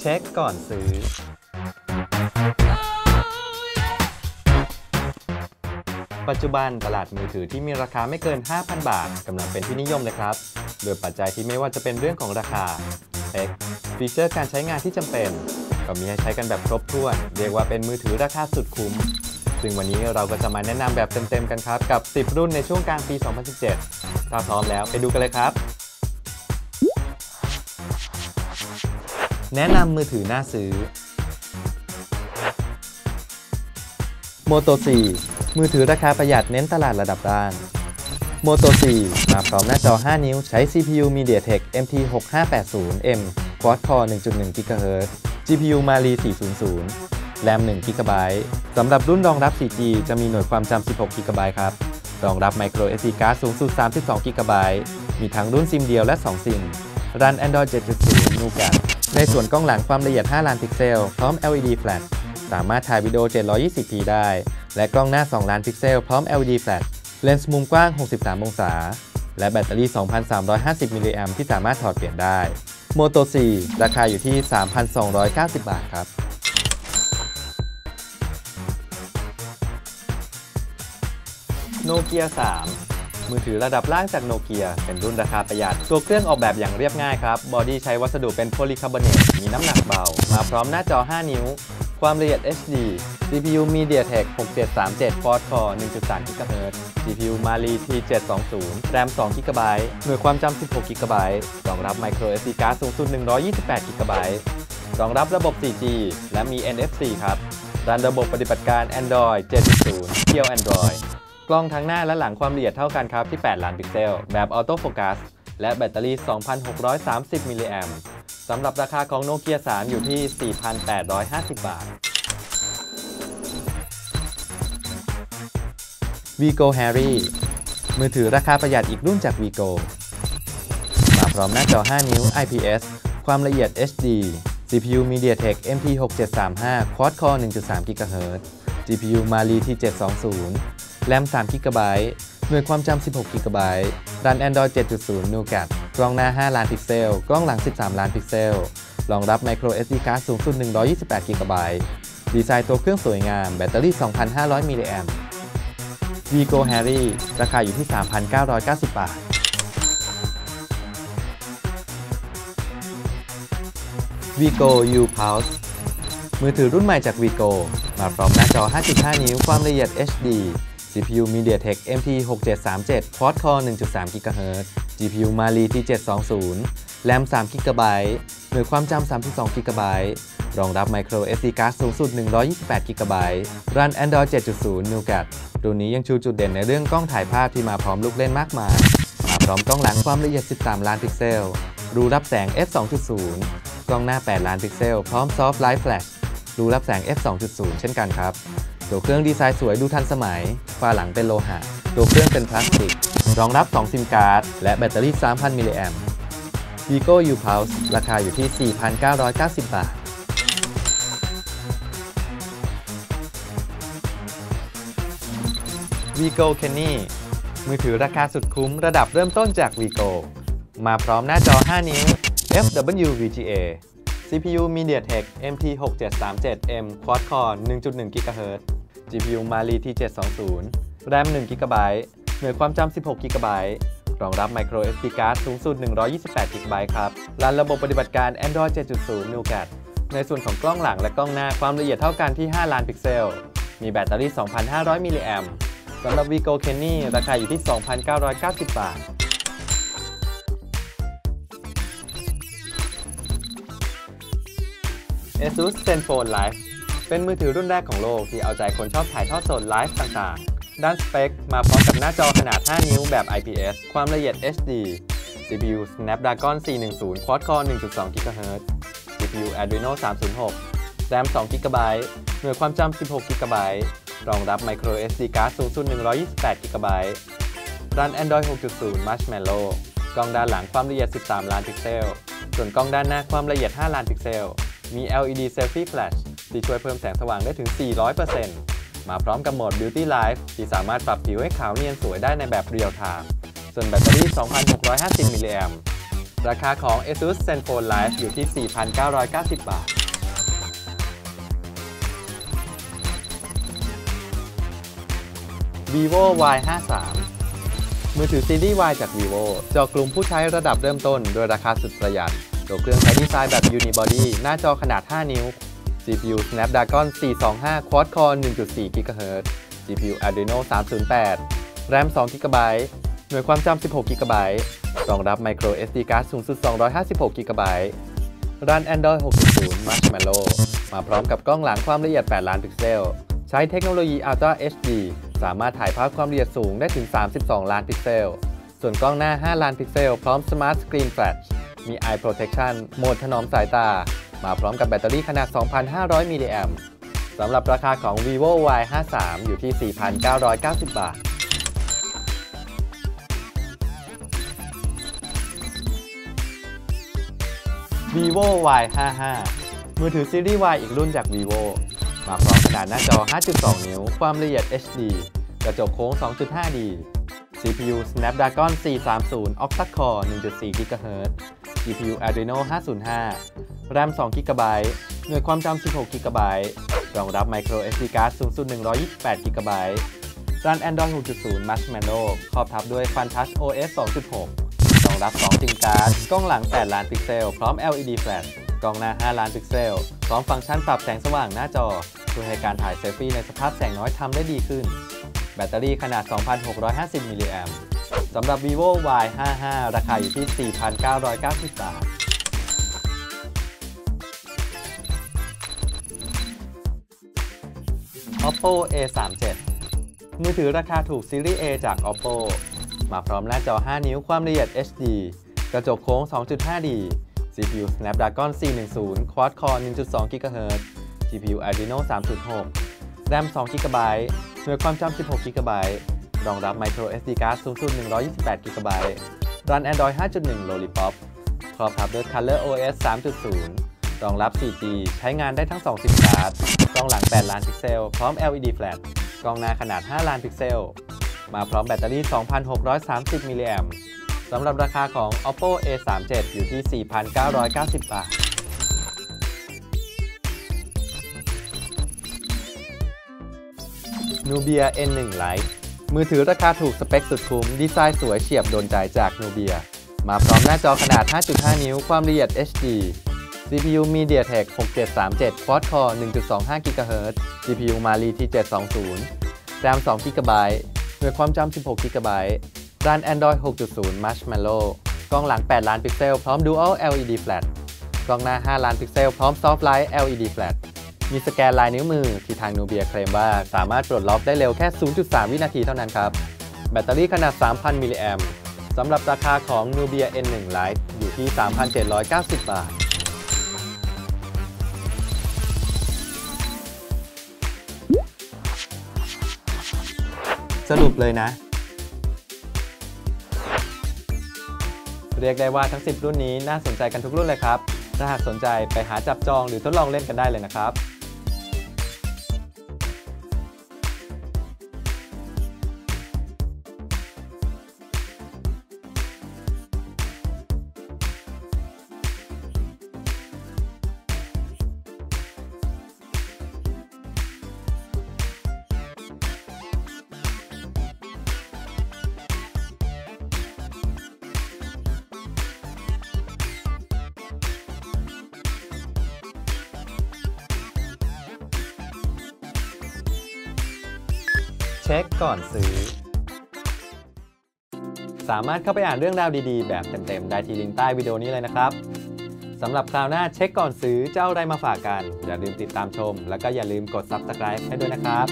เช็คก่อนซื้อ ปัจจุบันตลาดมือถือที่มีราคาไม่เกิน 5,000 บาทกำลังเป็นที่นิยมเลยครับ โดยปัจจัยที่ไม่ว่าจะเป็นเรื่องของราคาสเปคฟีเจอร์การใช้งานที่จำเป็น ก็มีให้ใช้กันแบบครบถ้วน เรียกว่าเป็นมือถือราคาสุดคุ้ม ซึ่งวันนี้เราก็จะมาแนะนำแบบเต็มๆกันครับ กับ 10 รุ่นในช่วงกลางปี 2017 ถ้าพร้อมแล้วไปดูกันเลยครับ แนะนำมือถือน่าซื้อ Moto 4 มือถือราคาประหยัดเน้นตลาดระดับล่าง Moto 4 มาพร้อมหน้าจอ 5 นิ้วใช้ CPU MediaTek MT 6580M Quad Core 1.1 GHz GPU Mali 400 RAM 1 GB สำหรับรุ่นรองรับ 4G จะมีหน่วยความจำ 16 GB ครับ รองรับ Micro SD card สูงสุด 32 GB มีทั้งรุ่นซิมเดียวและ 2 ซิม รัน Android 7.0 Nougat ในส่วนกล้องหลังความละเอียด 5 ล้านพิกเซล พร้อม LED flash สามารถถ่ายวิดีโอ 720p ได้ และกล้องหน้า 2 ล้านพิกเซล พร้อม LED flash เลนส์มุมกว้าง 63 องศา และแบตเตอรี่ 2,350 มิลลิแอมที่สามารถถอดเปลี่ยนได้ Moto 4 ราคาอยู่ที่ 3,290 บาทครับโนเกีย3 มือถือระดับล่างจากโนเกียเป็นรุ่นราคาประหยัด ตัวเครื่องออกแบบอย่างเรียบง่ายครับ บอดี้ใช้วัสดุเป็นโพลีคาร์บอเนตมีน้ำหนักเบา มาพร้อมหน้าจอ 5 นิ้ว ความละเอียด HD CPU MediaTek 6737 Quad Core 1.3 GHz GPU Mali T720 RAM 2 GB หน่วยความจำ 16 GB รองรับ Micro SD card สูงสุด 128 GB รองรับระบบ 4G และมี NFC ครับรันระบบปฏิบัติการ Android 7.0 เที่ยว Android กล้องทั้งหน้าและหลังความละเอียดเท่ากันครับที่ 8 ล้านพิกเซล แบบออโต้โฟกัสและแบตเตอรี่ 2,630 มิลลิแอมสำหรับราคาของโนเกีย3 อยู่ที่ 4,850 บาท Vigo Harry มือถือราคาประหยัดอีกรุ่นจาก Vigo มาพร้อมหน้าจอ 5 นิ้ว IPS ความละเอียด HD CPU MediaTek MT 6735 Quad Core 1.3 GHz GPU Mali T720 RAM 3 GB หน่วยความจำ 16 GB รัน Android 7.0 Nougat กล้องหน้า 5 ล้านพิกเซล กล้องหลัง 13 ล้านพิกเซล รองรับ Micro SD card สูงสุด 128 GB ดีไซน์ตัวเครื่องสวยงาม แบตเตอรี่ 2,500 มิลลิแอม Vigo Harry ราคาอยู่ที่ 3,990 บาท Vigo U Pulse มือถือรุ่นใหม่จาก Vigo มาพร้อมหน้าจอ 5.5 นิ้ว ความละเอียด HD CPU MediaTek MT 6737 Quad Core 1.3 GHz GPU Mali T720 RAM 3 GB หน่วยความจำ32 GB รองรับ Micro SD card สูงสุด 128 GB รัน Android 7.0 Nougat รุ่นนี้ยังชูจุดเด่นในเรื่องกล้องถ่ายภาพที่มาพร้อมลูกเล่นมากมาย มาพร้อมกล้องหลังความละเอียด 13 ล้านพิกเซล รูรับแสง f 2.0 กล้องหน้า 8 ล้านพิกเซล พร้อม Soft Light Flash รูรับแสง f 2.0 เช่นกันครับ ตัวเครื่องดีไซน์สวยดูทันสมัย ฝาหลังเป็นโลหะ ตัวเครื่องเป็นพลาสติก รองรับ 2 ซิมการ์ด และแบตเตอรี่ 3,000 มิลลิแอม Vigo U Pulse ราคาอยู่ที่ 4,990 บาท Vigo Kenny มือถือราคาสุดคุ้มระดับเริ่มต้นจาก Vigo มาพร้อมหน้าจอ 5 นิ้ว FW VGA CPU MediaTek MT 6737M Quad Core 1.1 GHz GPU Mali T720 RAM 1 GB หน่วยความจำ16 GB รองรับ Micro SD card สูงสุด 128 GB ครับรันระบบปฏิบัติการ Android 7.0 Nougat ในส่วนของกล้องหลังและกล้องหน้าความละเอียดเท่ากันที่ 5 ล้านพิกเซล มีแบตเตอรี่ 2,500 มิลลิแอมสำหรับ Vigo Kenny ราคาอยู่ที่ 2,990 บาท ASUS ZenFone Live เป็นมือถือรุ่นแรกของโลกที่เอาใจคนชอบถ่ายทอดสดไลฟ์ต่างๆ ด้านสเปค มาพร้อมกับหน้าจอขนาด 5 นิ้วแบบ IPS ความละเอียด HD CPU Snapdragon 410 Quad Core 1.2 GHz GPU Adreno 306 RAM 2 GB หน่วยความจำ 16 GB รองรับ Micro SD card สูงสุด 128 GB รัน Android 6.0 Marshmallow กล้องด้านหลังความละเอียด 13 ล้านพิกเซล ส่วนกล้องด้านหน้าความละเอียด 5 ล้านพิกเซล มี LED Selfie Flash ที่ช่วยเพิ่มแสงสว่างได้ถึง 400%มาพร้อมกับโหมด Beauty Life ที่สามารถปรับผิวให้ขาวเนียนสวยได้ในแบบเรียลไทม์ส่วนแบตเตอรี่ 2,650 มิลลิแอมราคาของ ASUS ZenFone Live อยู่ที่ 4,990 บาท vivo y 5 3มือถือซีรีส์ Y จาก vivo เจาะกลุ่มผู้ใช้ระดับเริ่มต้นโดยราคาสุดประหยัด ตัวเครื่องใช้ดีไซน์แบบ unibody หน้าจอขนาด 5 นิ้ว CPU Snapdragon 425 Quad Core 1.4 GHz GPU Adreno 308 RAM 2 GB หน่วยความจำ16 GB รองรับ Micro SD card สูงสุด 256 GB รัน Android 6.0 Marshmallow มาพร้อมกับกล้องหลังความละเอียด 8 ล้านพิกเซล ใช้เทคโนโลยี Ultra HD สามารถถ่ายภาพความละเอียดสูงได้ถึง 32 ล้านพิกเซล ส่วนกล้องหน้า 5 ล้านพิกเซล พร้อม Smart Screen Flash มี Eye Protection โหมดถนอมสายตา มาพร้อมกับแบตเตอรี่ขนาด 2,500 มิลลิแอมป์สำหรับราคาของ vivo y 5 3อยู่ที่ 4,990 บาท vivo y 5 5มือถือซีรีส์ Y อีกรุ่นจาก vivo มาพร้อมขนาดหน้าจอ 5.2 นิ้ว ความละเอียด HD กระจกโค้ง 2.5D CPU Snapdragon 430 Octa Core 1.4 GHz GPU Adreno 505 RAM 2 GB หน่วยความจำ 16 GB รองรับ Micro SD card สูงสุด 128 GB รัน Android 6.0 Marshmallow ครอบทับด้วย Fun Touch OS 2.6 รองรับ 2 ซิมการ์ด กล้องหลัง 8 ล้านพิกเซล พร้อม LED Flash กล้องหน้า 5 ล้านพิกเซล พร้อมฟังก์ชันปรับแสงสว่างหน้าจอเพื่อให้การถ่ายเซลฟี่ในสภาพแสงน้อยทำได้ดีขึ้น แบตเตอรี่ขนาด 2,650 มิลลิแอมป์ สำหรับ vivo y 5 5ราคาอยู่ที่ 4,990 บาท oppo a 3 7มือถือราคาถูกซีรีส์ A จาก oppo มาพร้อมหน้าจอ 5 นิ้วความละเอียด HD กระจกโค้ง 2.5D CPU Snapdragon 410 Quad Core 1.2 GHz GPU Adreno 3.6 RAM 2 GB หน่วยความจำ16 GB รองรับ Micro SD card สูงสุด 128 GB รัน Android 5.1 Lollipop ครอบทับด้วย Color OS 3.0 รองรับ 4G ใช้งานได้ทั้ง2ซิมการ์ดกล้องหลัง 8 ล้านพิกเซล พร้อม LED Flash กล้องหน้าขนาด 5 ล้านพิกเซล มาพร้อมแบตเตอรี่ 2,630 มิลลิแอมสำหรับราคาของ oppo a 3 7 อยู่ที่ 4,990 บาท Nubia N1 Lite มือถือราคาถูกสเปคสุดคุ้ม ดีไซน์สวยเฉียบโดนใจจาก Nubia มาพร้อมหน้าจอขนาด 5.5 นิ้ว ความละเอียด HD CPU MediaTek 6737 Quad Core 1.25 GHz GPU Mali T720 RAM 2 GB หน่วยความจำ 16 GB รัน Android 6.0 Marshmallow กล้องหลัง 8 ล้านพิกเซล พร้อม Dual LED Flash กล้องหน้า 5 ล้านพิกเซล พร้อม Soft Light LED Flash มีสแกนลายนิ้วมือที่ทาง Nubia เคลมว่าสามารถปลดล็อกได้เร็วแค่ 0.3 วินาทีเท่านั้นครับ แบตเตอรี่ขนาด 3,000 มิลลิแอมป์สำหรับราคาของ Nubia N1 Lite อยู่ที่ 3,790 บาทสรุปเลยนะ เรียกได้ว่าทั้ง 10 รุ่นนี้น่าสนใจกันทุกรุ่นเลยครับ ถ้าหากสนใจไปหาจับจองหรือทดลองเล่นกันได้เลยนะครับ เช็คก่อนซื้อ สามารถเข้าไปอ่านเรื่องราวดีๆ แบบเต็มๆ ได้ที่ลิงก์ใต้วิดีโอนี้เลยนะครับสำหรับคราวหน้าเช็คก่อนซื้อจะเอาอะไรมาฝากกัน อย่าลืมติดตามชม แล้วก็อย่าลืมกด Subscribe ให้ด้วยนะครับ